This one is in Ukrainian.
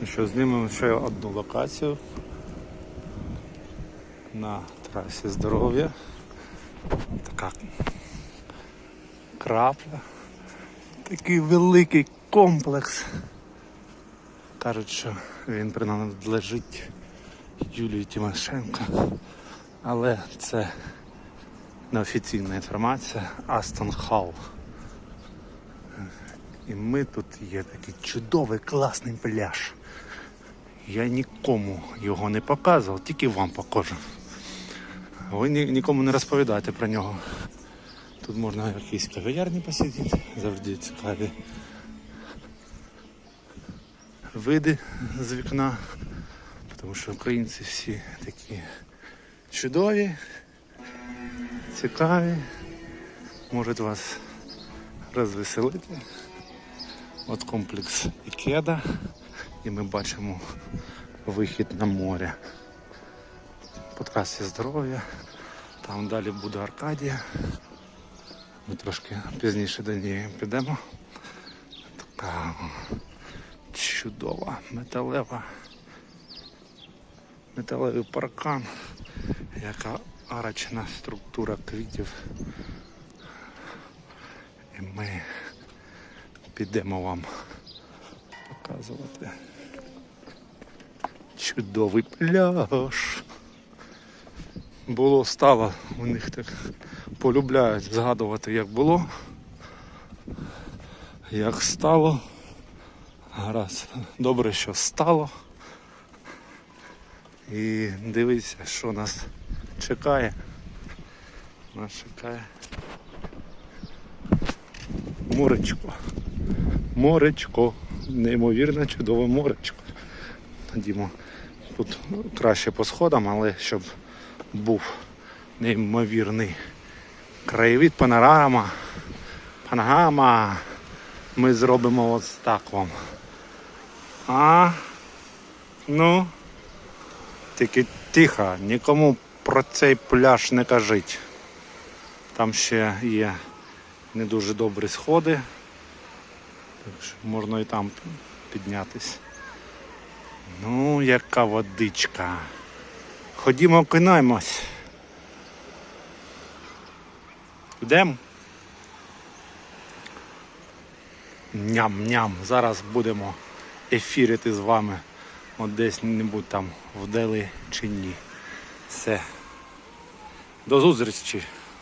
Ну що, знімемо ще одну локацію на трасі здоров'я. Така крапля. Такий великий комплекс. Кажуть, що він принадлежить Юлії Тимошенко. Але це неофіційна інформація Астон Халл. І ми тут є такий чудовий класний пляж. Я нікому його не показував, тільки вам покажу. Ви ні, нікому не розповідайте про нього. Тут можна в якійсь кав'ярні посидіти, завжди цікаві види з вікна, тому що українці всі такі чудові, цікаві, можуть вас розвеселити. От комплекс Ікеда, і ми бачимо вихід на море. По трасі здоров'я. Там далі буде Аркадія. Ми трошки пізніше до неї підемо. Така чудова металева. Металевий паркан, яка арочна структура квітів. І ми підемо вам показувати. Чудовий пляж. Було стало, у них так полюбляють згадувати, як було, як стало. Гаразд, добре, що стало. І дивіться, що нас чекає. Нас чекає моречко. Моречко. Неймовірно чудове моречко. Ходімо. Тут краще по сходам, але щоб був неймовірний краєвид, панорама. Панорама. Ми зробимо ось так вам. А? Ну. Тільки тихо, нікому про цей пляж не кажіть. Там ще є не дуже добрі сходи. Так що можна і там піднятись. Ну, яка водичка. Ходімо окунаємось. Йдемо. Ням-ням. Зараз будемо ефірити з вами от десь-небудь там вдали чи ні. Все. До зустрічі.